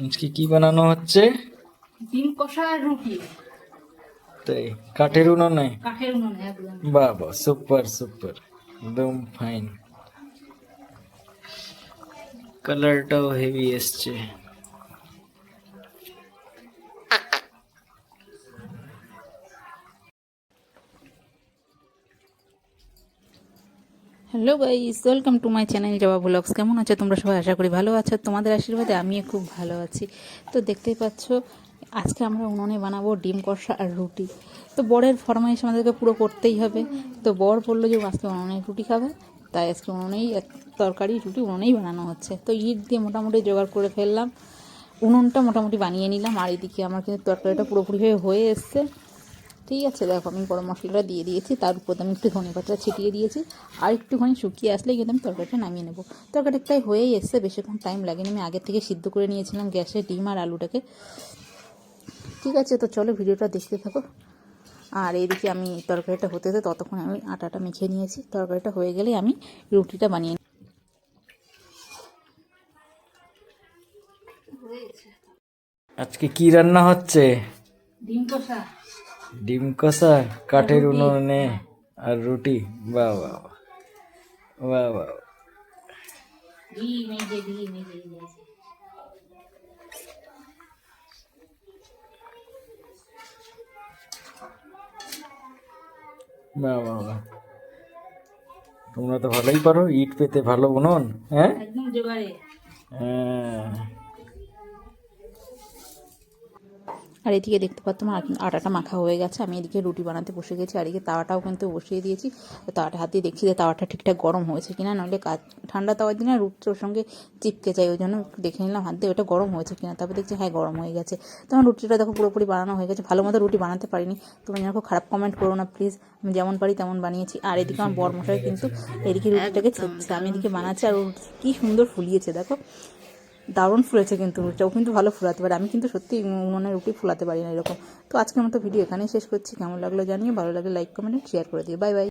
আজকে কি বানানো হচ্ছে? ডিম কষা আর রুটি। তাই কাঠের উনুনে কাঠের উনুনে একদম। বাবা সুপার সুপার একদম ফাইন কালারটাও হেভি এসছে। Hello guys welcome to my channel Joba blogs কেমন আছো তোমরা? সবাই আশা করি ভালো আছো। তোমাদের আশীর্বাদে আমিও খুব ভালো আছি। তো দেখতেই পাচ্ছ, আজকে আমরা উনুনে বানাবো ডিম কষা আর রুটি। তো বরের ফরমাইশ আমাদেরকে পুরো করতেই হবে। তো বর বলল যে আজকে উনুনে রুটি খাবে। তাই আজকে উনুনেই এক তরকারি, রুটি উনুনেই বানানো হচ্ছে। তো ইট দিয়ে মোটামুটি জোগাড় করে ফেললাম। উনুনটা মোটামুটি বানিয়ে নিলাম। আর এদিকে আমার কিন্তু তরকারিটা পুরোপুরিভাবে হয়ে এসছে। ঠিক আছে। দেখো আমি গরম মশলাটা দিয়ে দিয়েছি তার উপর আমি একটু ধনে পাতা ছিটিয়ে দিয়েছি। আর একটুখানি শুকিয়ে আসলেই কিন্তু আমি তরকারিটা নামিয়ে নেব। তরকারিটা প্রায় হয়েই এসছে বেশিক্ষণ টাইম লাগেনি। আমি আগে থেকে সিদ্ধ করে নিয়েছিলাম গ্যাসে ডিম আর আলুটাকে। ঠিক আছে তো চলো ভিডিওটা দেখতে থাকো। আর এদিকে আমি তরকারিটা হতে হতে ততক্ষণ আমি আটাটা মেখে নিয়েছি। তরকারিটা হয়ে গেলেই আমি রুটিটা বানিয়ে নিই। আজকে কি রান্না হচ্ছে? ডিম কষা। ডিম কষা কাঠের উনুনে আর রুটি। বা। বাহ বাহ বাহ। তোমরা তো ভালোই পারো ইট পেতে ভালো উনুন হ্যাঁ? একদম জোগাড়ে। হ্যাঁ। আর এদিকে দেখতে পাচ্ছ আমার আটাটা মাখা হয়ে গেছে। আমি এদিকে রুটি বানাতে বসে গেছি, আর এদিকে তাওয়াটাও কিন্তু বসিয়ে দিয়েছি। তাওয়াটা হাত দেখছি যে তাওয়াটা ঠিকঠাক গরম হয়েছে কিনা, নইলে কাজ ঠান্ডা তাওয়ার দিনে রুটির সঙ্গে চিপকে যায়, ওই জন্য দেখে নিলাম হাত দিয়ে ওটা গরম হয়েছে কিনা। তারপর দেখছি হ্যাঁ গরম হয়ে গেছে। তো আমার রুটিটা দেখো পুরোপুরি বানানো হয়ে গেছে। ভালো মতো রুটি বানাতে পারিনি। তোমরা যেন খারাপ কমেন্ট করো না প্লিজ আমি যেমন পারি তেমন বানিয়েছি। আর এদিকে আমার বর মশাই কিন্তু এদিকে রুটিটাকে ছেড়ছে আমি এদিকে বানাচ্ছি আর ও কি সুন্দর ফুলিয়েছে, দেখো। দারুণ ফুলেছে কিন্তু রুটিটাও কিন্তু ভালো ফুলাতে পারে। আমি কিন্তু সত্যি মনে রুটি ফুলাতে পারি না এরকম। তো আজকের মতো ভিডিও এখানেই শেষ করছি। কেমন লাগল জানিয়ে ভালো লাগলে লাইক কমেন্ট শেয়ার করে দিও। Bye bye